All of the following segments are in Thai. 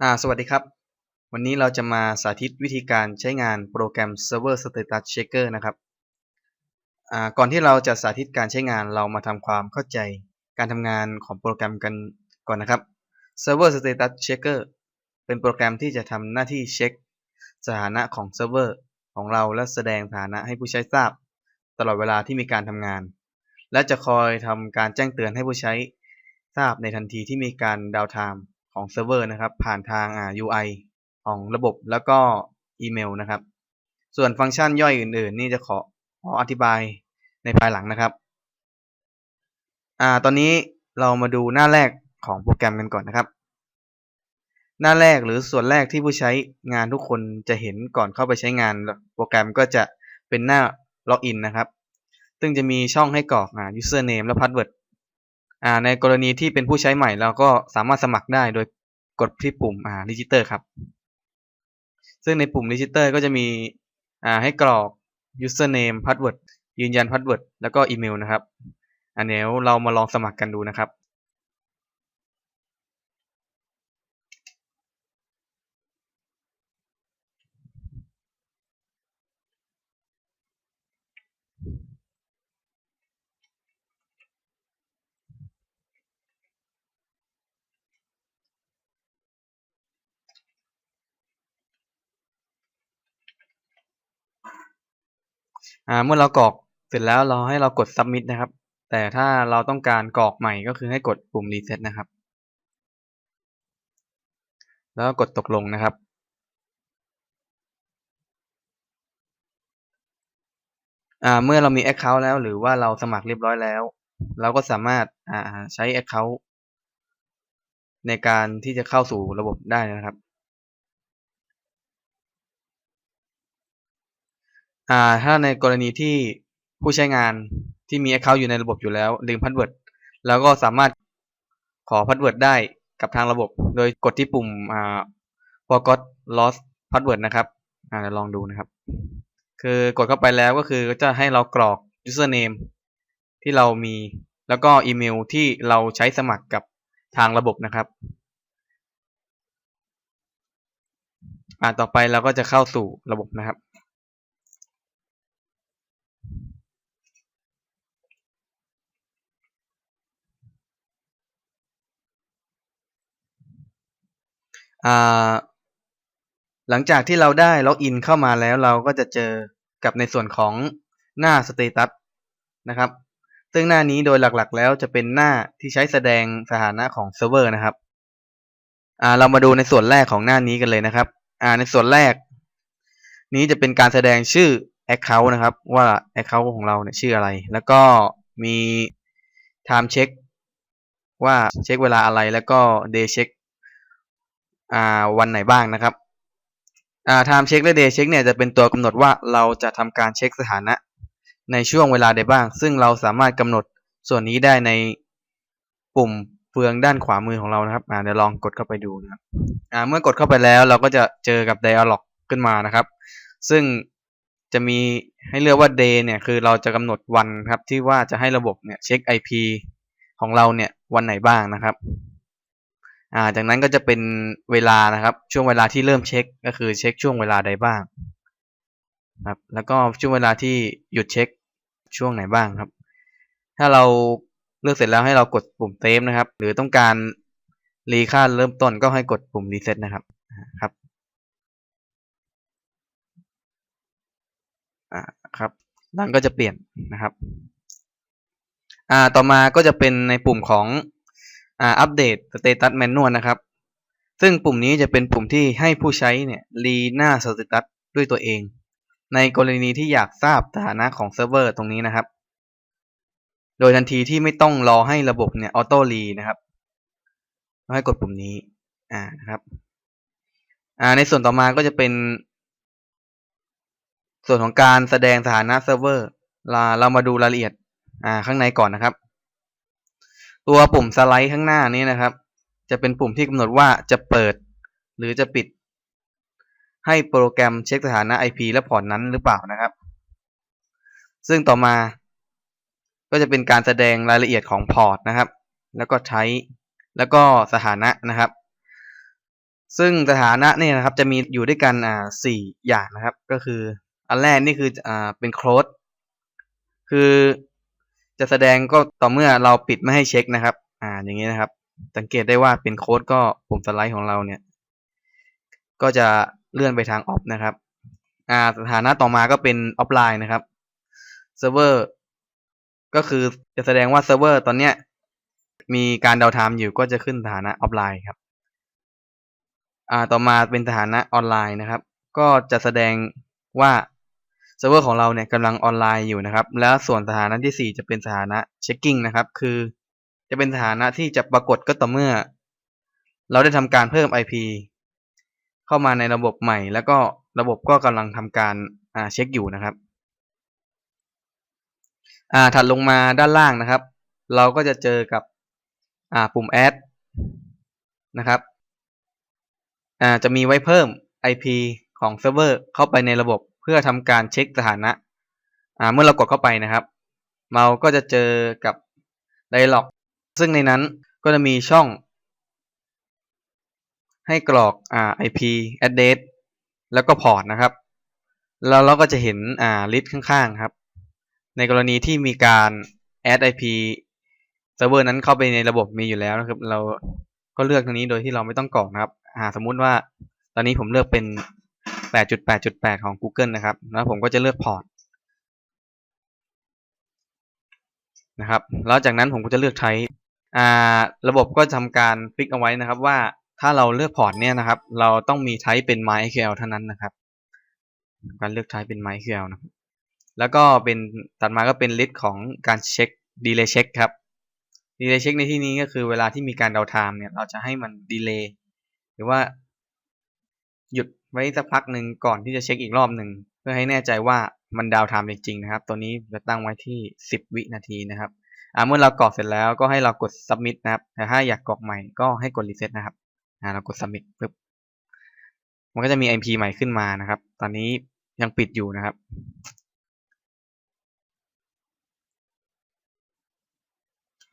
อ่าสวัสดีครับ วันนี้เราจะมาสาธิตวิธีการใช้งานโปรแกรม Server Status Checker นะครับอ่าก่อนที่เราจะสาธิตการใช้งานเรามาทำความเข้าใจการทำงานของโปรแกรมกันก่อนนะครับ Server Status Checker เป็นโปรแกรมที่จะทำหน้าที่เช็ค สถานะของเซิร์ฟเวอร์ของเราและแสดงสถานะให้ผู้ใช้ทราบ ตลอดเวลาที่มีการทำงาน และจะคอยทำการแจ้งเตือนให้ผู้ใช้ทราบในทันทีที่มีการดาวน์ไทม์ ของเซิร์ฟเวอร์นะครับ ผ่านทางอ่า UI ของระบบแล้วก็อีเมลนะครับ ส่วนฟังก์ชันย่อยอื่น ๆ นี่จะขอขออธิบายในภายหลังนะครับอ่าตอนนี้เรามาดูหน้าแรกของโปรแกรมกันก่อนนะครับ หน้าแรกหรือส่วนแรกที่ผู้ใช้งานทุกคนจะเห็นก่อนเข้าไปใช้งานโปรแกรมก็จะเป็นหน้าล็อกอินนะครับ ซึ่งจะมีช่องให้กรอกอ่า username และ password อ่าในกรณีที่เป็นผู้ใช้ใหม่เราก็สามารถสมัครได้โดยกดที่ปุ่มอ่าดิจิเตอร์ครับซึ่งในปุ่มดิจิเตอร์ก็จะมีอ่าให้กรอก username password ยืนยัน password แล้วก็อีเมลนะครับอันนี้เรามาลองสมัครกันดูนะครับ อ่าเมื่อเรากรอกเสร็จแล้วเราให้เรากด submit นะครับ แต่ถ้าเราต้องการกรอกใหม่ก็คือให้กดปุ่ม reset นะครับ แล้วกดตกลงนะครับเมื่อเรามี account แล้วหรือว่าเราสมัครเรียบร้อยแล้ว เราก็สามารถใช้ account ในการที่จะเข้าสู่ระบบได้นะครับ อ่าถ้าในกรณีที่ผู้ใช้งานที่มี Account อยู่ในระบบอยู่แล้วลืมพาสเวิร์ดเราก็สามารถขอพาสเวิร์ดได้กับทางระบบ โดยกดที่ปุ่มอ่า forgot lost password นะครับอ่าลองดูนะครับ คือกดเข้าไปแล้วก็คือจะให้เรากรอก username ที่เรามีแล้วก็อีเมลที่เราใช้สมัครกับทางระบบนะครับอ่าต่อไปเราก็จะเข้าสู่ระบบนะครับ หลังจากที่เราได้ล็อกอินเข้ามาแล้วเราก็จะเจอกับในส่วนของหน้าสเตตัสนะครับ ซึ่งหน้านี้โดยหลักๆ แล้วจะเป็นหน้าที่ใช้แสดงสถานะของเซิร์ฟเวอร์นะครับเรามาดูในส่วนแรกของหน้านี้กันเลยนะครับในส่วนแรก นี้จะเป็นการแสดงชื่อ Account นะครับ ว่า Account ของเราเนี่ยชื่ออะไร แล้วก็มี Time Check ว่าเช็คเวลาอะไรแล้วก็ Day Check วันไหนบ้างนะครับอ่า time check และ day check เนี่ยจะเป็นตัวกำหนดว่าเราจะทำการเช็คสถานะ ในช่วงเวลาใดบ้าง ซึ่งเราสามารถกำหนดส่วนนี้ได้ในปุ่มเฟืองด้านขวามือของเรานะครับเดี๋ยวลองกดเข้าไปดูนะครับเมื่อกดเข้าไปแล้วเราก็จะเจอกับ dialog ขึ้นมานะครับ ซึ่งจะมีให้เลือกว่า day เนี่ยคือเราจะกำหนดวันครับที่ว่าจะให้ระบบเนี่ยเช็ค IP ของเราเนี่ยวันไหนบ้างนะครับ อ่าจากนั้นก็จะเป็นเวลานะครับ ช่วงเวลาที่เริ่มเช็คก็คือเช็คช่วงเวลาใดบ้างครับแล้วก็ช่วงเวลาที่หยุดเช็คช่วงไหนบ้างครับ ถ้าเราเลือกเสร็จแล้วให้เรากดปุ่มเซฟนะครับ หรือต้องการรีค่าเริ่มต้นก็ให้กดปุ่มรีเซ็ตนะครับครับอ่าครับนั่นก็จะเปลี่ยนนะครับอ่าต่อมาก็จะเป็นในปุ่มของ อัปเดตสเตตัสแมนนวลนะครับ ซึ่งปุ่มนี้จะเป็นปุ่มที่ให้ผู้ใช้เนี่ยรีหน้าสเตตัสด้วยตัวเอง ในกรณีที่อยากทราบสถานะของเซิร์ฟเวอร์ตรงนี้นะครับ โดยทันทีที่ไม่ต้องรอให้ระบบเนี่ยออโต้รีนะครับให้กดปุ่มนี้อ่านะครับอ่าในส่วนต่อมาก็จะเป็น ส่วนของการแสดงสถานะเซิร์ฟเวอร์เรามาดูรายละเอียดอ่าข้างในก่อนนะครับ ตัวปุ่มสไลด์ข้างหน้านี้นะครับ จะเป็นปุ่มที่กำหนดว่าจะเปิด หรือจะปิด ให้โปรแกรมเช็คสถานะ IP และพอร์ตนั้นหรือเปล่านะครับ ซึ่งต่อมา ก็จะเป็นการแสดงรายละเอียดของพอร์ตนะครับ แล้วก็ใช้แล้วก็สถานะนะครับ ซึ่งสถานะเนี่ยนะครับจะมีอยู่ด้วยกันอ่าสี่อย่างนะครับ ก็คืออันแรกนี่คืออ่าเป็นโค้ดคือ จะแสดงก็ต่อเมื่อเราปิดไม่ให้เช็คนะครับ อ่าอย่างนี้นะครับ สังเกตได้ว่าเป็นโค้ดก็ปุ่มสไลด์ของเราเนี่ย ก็จะเลื่อนไปทางออฟนะครับ อ่าสถานะต่อมาก็เป็นออฟไลน์นะครับเซิร์ฟเวอร์ก็คือจะแสดงว่าเซิร์ฟเวอร์ตอนเนี้ยมีการเดาไทม์อยู่ก็จะขึ้นสถานะออฟไลน์ครับ อ่าต่อมาเป็นสถานะออนไลน์นะครับ ก็จะแสดงว่า ซิร์ฟเวอร์ของเราเนี่ยกำลังออนไลน์อยู่นะครับ แล้วส่วนสถานะที่ 4 จะเป็นสถานะเช็คกิ้งนะครับ คือจะเป็นสถานะที่จะปรากฏก็ต่อเมื่อ เราได้ทำการเพิ่ม IP เข้ามาในระบบใหม่ แล้วก็ระบบก็กำลังทำการอ่าเช็คอยู่นะครับอ่าถัดลงมาด้านล่างนะครับ เราก็จะเจอกับอ่าปุ่ม add นะครับอ่าจะมีไว้เพิ่ม IP ของเซิร์ฟเวอร์เข้าไปในระบบ เพื่อทำการเช็คสถานะอ่าเมื่อเรากดเข้าไปนะครับเราก็จะเจอกับ dialog ซึ่งในนั้นก็จะมีช่อง ให้กรอกอ่า IP address แล้วก็พอร์ตนะครับ แล้วเราก็จะเห็นอ่า list ข้างๆครับ ในกรณีที่มีการ add IP เซิร์ฟเวอร์นั้นเข้าไปในระบบมีอยู่แล้วนะครับ เราก็เลือกตรงนี้โดยที่เราไม่ต้องกรอกนะครับ อ่า สมมุติว่าตอนนี้ผมเลือกเป็น 8.8.8 ของ Google นะครับ แล้วผมก็จะเลือกพอร์ตนะครับ แล้วจากนั้นผมก็จะเลือกใช้อ่าระบบก็ทำการฟิกเอาไว้นะครับว่าถ้าเราเลือกพอร์ตเนี่ยนะครับ เราต้องมีใช้เป็น MySQL เท่านั้นนะครับ การเลือกใช้เป็น MySQL นะครับแล้วก็เป็นตัดมาก็เป็นลิสต์ของการเช็ค delay check ครับ delay check ในที่นี้ก็คือเวลาที่มีการเดาไทม์เนี่ยเราจะให้มัน delay หรือว่าหยุด ไว้สักพักหนึ่งก่อนที่จะเช็คอีกรอบหนึ่งเพื่อให้แน่ใจว่ามันดาวไทม์จริงๆนะครับ ตัวนี้จะตั้งไว้ที่ 10 วินาทีนะครับเมื่อเรากรอกเสร็จแล้วก็ให้เรากด submit นะครับแต่ถ้าอยากกรอกใหม่ก็ให้กด reset นะครับเรากด submit ปึ๊บมันก็จะมี IP ใหม่ขึ้นมานะครับ ตอนนี้ยังปิดอยู่นะครับ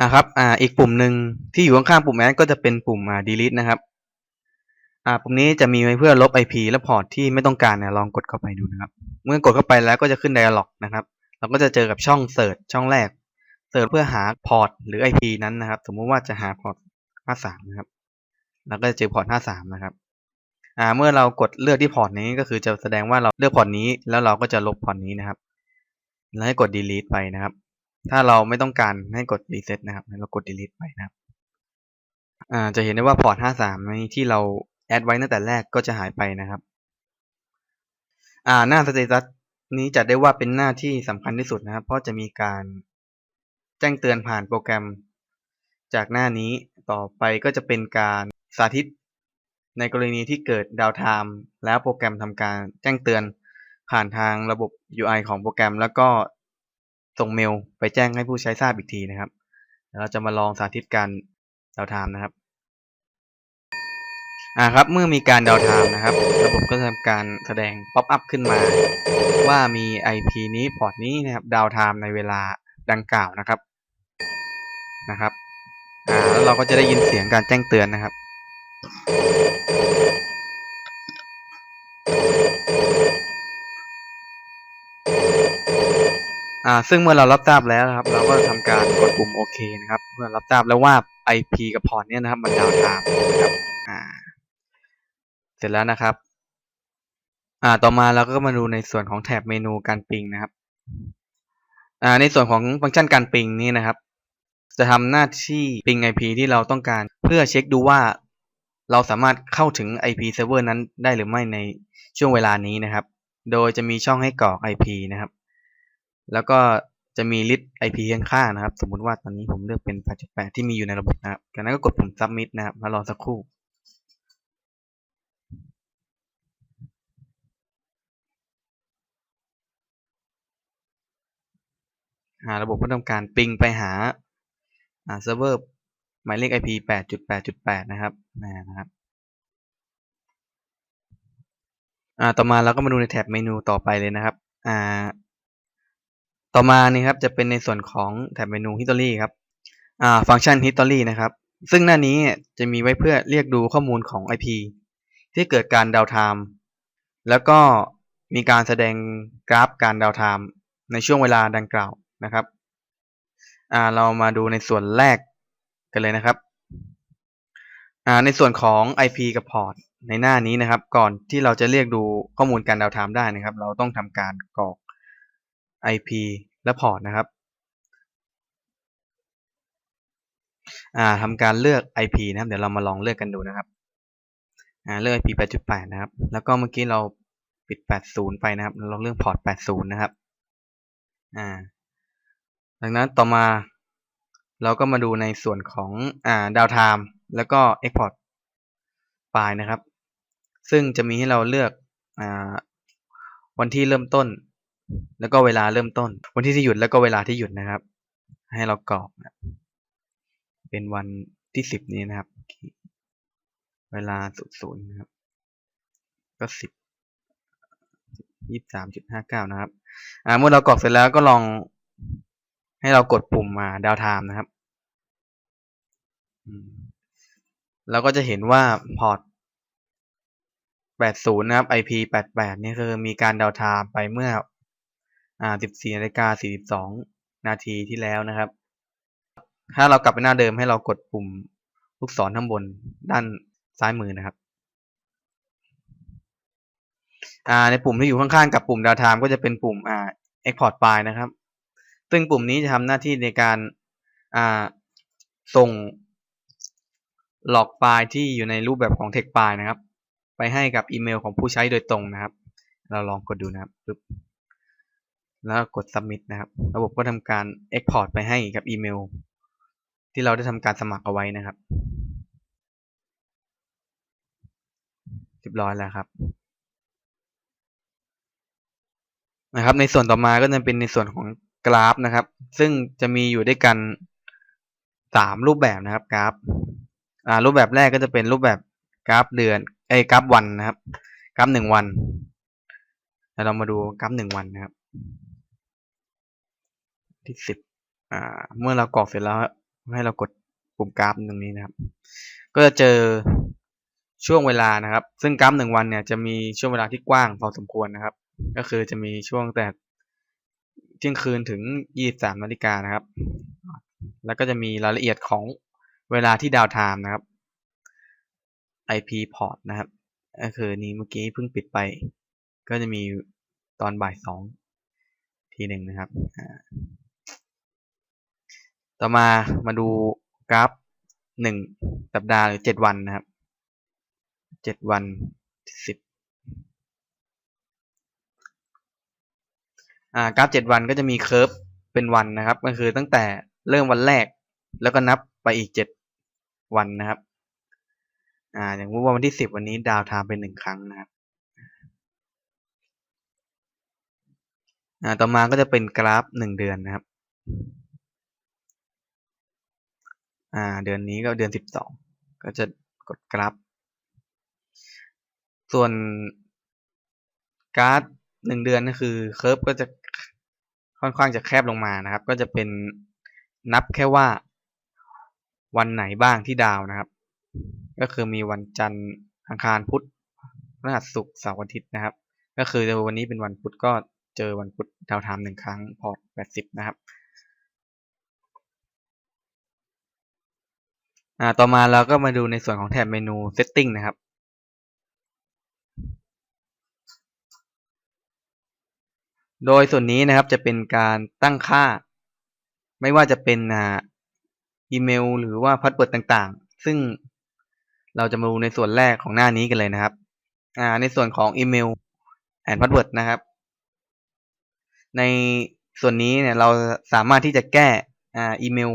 อ่าครับ อ่า อีกปุ่มหนึ่งที่อยู่ข้างๆปุ่มนั้นก็จะเป็นปุ่มอ่า delete นะครับ อ่าปุ่มนี้จะมีไว้เพื่อลบ IP และพอร์ตที่ไม่ต้องการเนี่ยลองกดเข้าไปดูนะครับ เมื่อกดเข้าไปแล้วก็จะขึ้น dialog นะครับ เราก็จะเจอกับช่อง search ช่องแรก search เพื่อหาพอร์ตหรือ IP นั้นนะครับ สมมุติว่าจะหาพอร์ต 53 นะครับเราก็จะเจอพอร์ต 53 นะครับ อ่า เมื่อเรากดเลือกที่พอร์ตนี้ก็คือจะแสดงว่าเราเลือกพอร์ตนี้แล้วเราก็จะลบพอร์ตนี้นะครับ แล้วให้กด delete ไปนะครับ ถ้าเราไม่ต้องการให้กด reset นะครับ เรากด delete ไปนะครับ อ่า จะเห็นได้ว่าพอร์ต 53 ในที่เรา แอดไว้ตั้งแต่แรกก็จะหายไปนะครับ อ่าหน้า status นี้จัดได้ว่าเป็นหน้าที่สำคัญที่สุดนะครับ เพราะจะมีการแจ้งเตือนผ่านโปรแกรม จากหน้านี้ต่อไปก็จะเป็นการสาธิต ในกรณีที่เกิดดาวไทม์แล้วโปรแกรมทำการแจ้งเตือนผ่านทางระบบ UI ของโปรแกรม แล้วก็ส่งเมลไปแจ้งให้ผู้ใช้ทราบอีกทีนะครับเราจะมาลองสาธิตการดาวไทม์นะครับ อ่าครับเมื่อมีการดาวไทม์นะครับ ระบบก็จะทำการแสดงป๊อปอัพขึ้นมา ว่ามี IP นี้พอร์ตนี้นะครับดาวไทม์ในเวลาดังกล่าวนะครับนะครับอ่าแล้วเราก็จะได้ยินเสียงการแจ้งเตือนนะครับอ่าซึ่งเมื่อเรารับทราบแล้วนะครับ เราก็ทำการกดปุ่มโอเคนะครับ เมื่อรับทราบแล้วว่า IP กับพอร์ตเนี่ยนะครับมันดาวไทม์นะครับอ่า เสร็จแล้วนะครับ อ่าต่อมาเราก็มาดูในส่วนของแถบเมนูการปิงนะครับ อ่าในส่วนของฟังก์ชันการปิงนี่นะครับ จะทำหน้าที่ปิง IP ที่เราต้องการ เพื่อเช็คดูว่า เราสามารถเข้าถึง IP server นั้นได้หรือไม่ในช่วงเวลานี้นะครับ โดยจะมีช่องให้กรอก IP นะครับ แล้วก็จะมี list IP ข้างๆนะครับ สมมุติว่าตอนนี้ผมเลือกเป็น 8.8 ที่มีอยู่ในระบบนะครับจากนั้นก็กดปุ่ม submit นะครับแล้วรอสักครู่ หาระบบก็ทำการปิงไปหาเซิร์ฟเวอร์หมายเลข IP 8.8.8 นะครับนะครับต่อมาเราก็มาดูในแท็บเมนูต่อไปเลยนะครับต่อมานี่ครับจะเป็นในส่วนของแท็บเมนู history ครับฟังก์ชัน history นะครับ ซึ่งหน้านี้จะมีไว้เพื่อเรียกดูข้อมูลของ IP ที่เกิดการดาวน์ไทม์แล้วก็มีการแสดงกราฟการดาวน์ไทม์ในช่วงเวลาดังกล่าว นะครับอ่าเรามาดูในส่วนแรกกันเลยนะครับอ่าในส่วนของ IP กับพอร์ตในหน้านี้นะครับ ก่อนที่เราจะเรียกดูข้อมูลการดาวน์ไทม์ได้นะครับ เราต้องทำการกรอก IP และพอร์ตนะครับอ่าทำการเลือก IP นะครับ เดี๋ยวเรามาลองเลือกกันดูนะครับอ่าเลือก IP 8.8 นะครับ แล้วก็เมื่อกี้เราปิด 80 ไปนะครับ เราเลือกพอร์ต 80 นะครับอ่า ดังนั้นต่อมาเราก็มาดูในส่วนของอ่าดาวไทม์แล้วก็ Export ไฟล์นะครับ ซึ่งจะมีให้เราเลือกอ่าวันที่เริ่มต้น แล้วก็เวลาเริ่มต้น วันที่ที่หยุดแล้วก็เวลาที่หยุดนะครับ ให้เรากรอกนะเป็นวันที่สิบนี้นะครับ เวลาศูนย์ศูนย์นะครับ ก็สิบยี่สามจุดห้าเก้านะครับ อ่าเมื่อเรากรอกเสร็จแล้วก็ลอง ให้เรากดปุ่มมาดาวไทม์นะครับเราก็จะเห็นว่าพอร์ต80 นะครับ IP 88 นี่คือมีการดาวไทม์ไปเมื่ออ่า14นาฬิกา42 นาทีที่แล้วนะครับ ถ้าเรากลับไปหน้าเดิมให้เรากดปุ่มลูกศรข้างบนด้านซ้ายมือนะครับในปุ่มที่อยู่ข้างๆกับปุ่มดาวไทม์ก็จะเป็นปุ่มอ่า Export File นะครับ ซึ่งปุ่มนี้จะทำหน้าที่ในการส่งหลอกไฟล์ที่อยู่ในรูปแบบของ text file นะครับ ไปให้กับอีเมลของผู้ใช้โดยตรงนะครับ เราลองกดดูนะครับปึ๊บแล้วกด submit นะครับ ระบบก็ทำการ export ไปให้กับอีเมล ที่เราได้ทำการสมัครเอาไว้นะครับเรียบร้อยแล้วครับนะครับ ในส่วนต่อมาก็จะเป็นในส่วนของ กราฟนะครับ ซึ่งจะมีอยู่ด้วยกันสามรูปแบบนะครับกราฟอ่ารูปแบบแรกก็จะเป็นรูปแบบกราฟเดือนไอ้กราฟวันนะครับกราฟหนึ่งวันแล้วเรามาดูกราฟหนึ่งวันนะครับ ที่สิบอ่าเมื่อเรากรอกเสร็จแล้วให้เรากดปุ่มกราฟตรงนี้นะครับ ก็จะเจอช่วงเวลานะครับ ซึ่งกราฟหนึ่งวันเนี่ยจะมีช่วงเวลาที่กว้างพอสมควรนะครับ ก็คือจะมีช่วงแต่ เที่ยงคืนถึงยี่สามนาฬิกานะครับ แล้วก็จะมีรายละเอียดของเวลาที่ดาวไทม์นะครับ IP port นะครับ ก็คือนี้เมื่อกี้เพิ่งปิดไป ก็จะมีตอนบ่ายสองทีหนึ่งนะครับ ต่อมามาดูกราฟหนึ่งสัปดาห์หรือเจ็ดวันนะครับเจ็ดวันสิบ กราฟเจ็ดวันก็จะมีเคอร์ฟเป็นวันนะครับ ก็คือตั้งแต่เริ่มวันแรก แล้วก็นับไปอีกเจ็ดวันนะครับ อ่า อย่างว่าวันที่สิบวันนี้ดาวไทม์เป็นหนึ่งครั้งนะครับ อ่า ต่อมาก็จะเป็นกราฟหนึ่งเดือนนะครับ อ่า เดือนนี้ก็เดือนสิบสอง ก็จะกดกราฟ ส่วนกราฟหนึ่งเดือนก็คือเคอร์ฟก็จะ ค่อนข้างจะแคบลงมานะครับ ก็จะเป็นนับแค่ว่าวันไหนบ้างที่ดาวนะครับ ก็คือมีวันจันทร์อังคารพุธพฤหัสศุกร์เสาร์อาทิตย์นะครับ ก็คือวันนี้เป็นวันพุธก็เจอวันพุธดาวไทม์หนึ่งครั้งพอร์ตแปดสิบนะครับต่อมาเราก็มาดูในส่วนของแถบเมนู Setting นะครับ โดยส่วนนี้นะครับจะเป็นการตั้งค่า ไม่ว่าจะเป็นอีเมล หรือว่าพาสเวิร์ดต่างๆ ซึ่งเราจะมาดูในส่วนแรกของหน้านี้กันเลยนะครับในส่วนของอีเมลแอนพาสเวิร์ดนะครับ ในส่วนนี้เนี่ยเราสามารถที่จะแก้อ่อีเมล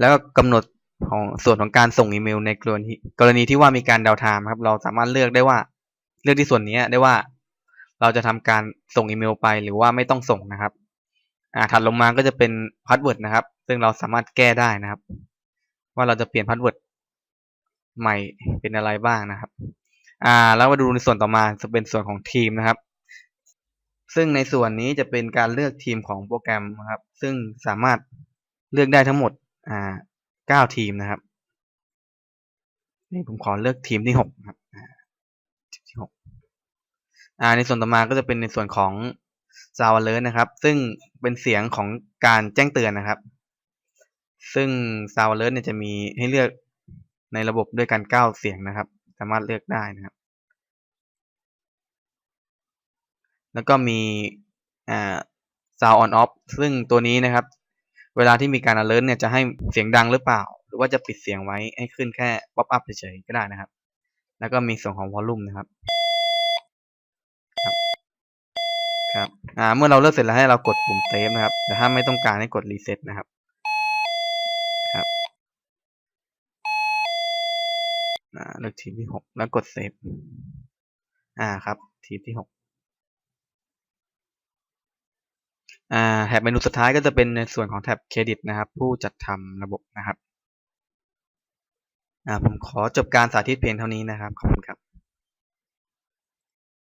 แล้วก็กำหนดของส่วนของการส่งอีเมลในกรณีกรณีที่ว่ามีการดาวไทม์ครับ เราสามารถเลือกได้ว่า เลือกที่ส่วนนี้ได้ว่า เราจะทำการส่งอีเมลไปหรือว่าไม่ต้องส่งนะครับ อ่าถัดลงมาก็จะเป็นพาสเวิร์ดนะครับ ซึ่งเราสามารถแก้ได้นะครับ ว่าเราจะเปลี่ยนพาสเวิร์ดใหม่เป็นอะไรบ้างนะครับ อ่า แล้วมาดูในส่วนต่อมาจะเป็นส่วนของทีมนะครับ ซึ่งในส่วนนี้จะเป็นการเลือกทีมของโปรแกรมนะครับ ซึ่งสามารถเลือกได้ทั้งหมด อ่าเก้าทีมนะครับ นี่ผมขอเลือกทีมที่หกครับ อ่าในส่วนต่อมาก็จะเป็นในส่วนของ Sound Alert นะครับ ซึ่งเป็นเสียงของการแจ้งเตือนนะครับ ซึ่ง Sound Alert เนี่ยจะมีให้เลือกในระบบด้วยกันเก้าเสียงนะครับ สามารถเลือกได้นะครับ แล้วก็มีอ่า Sound On Off ซึ่งตัวนี้นะครับ เวลาที่มีการ alert เนี่ยจะให้เสียงดังหรือเปล่า หรือว่าจะปิดเสียงไว้ให้ขึ้นแค่ pop up เฉยๆก็ได้นะครับ แล้วก็มีส่วนของ volume นะครับ ครับอ่าเมื่อเราเลือกเสร็จแล้วให้เรากดปุ่ม save นะครับ แต่ถ้าไม่ต้องการให้กด reset นะครับครับอ่าเลือกทีมที่หกแล้วกด save อ่าครับ ทีมที่หกอ่าแถบเมนูสุดท้ายก็จะเป็นในส่วนของแท็บเครดิตนะครับ ผู้จัดทำระบบนะครับอ่าผมขอจบการสาธิตเพียงเท่านี้นะครับ ขอบคุณครับ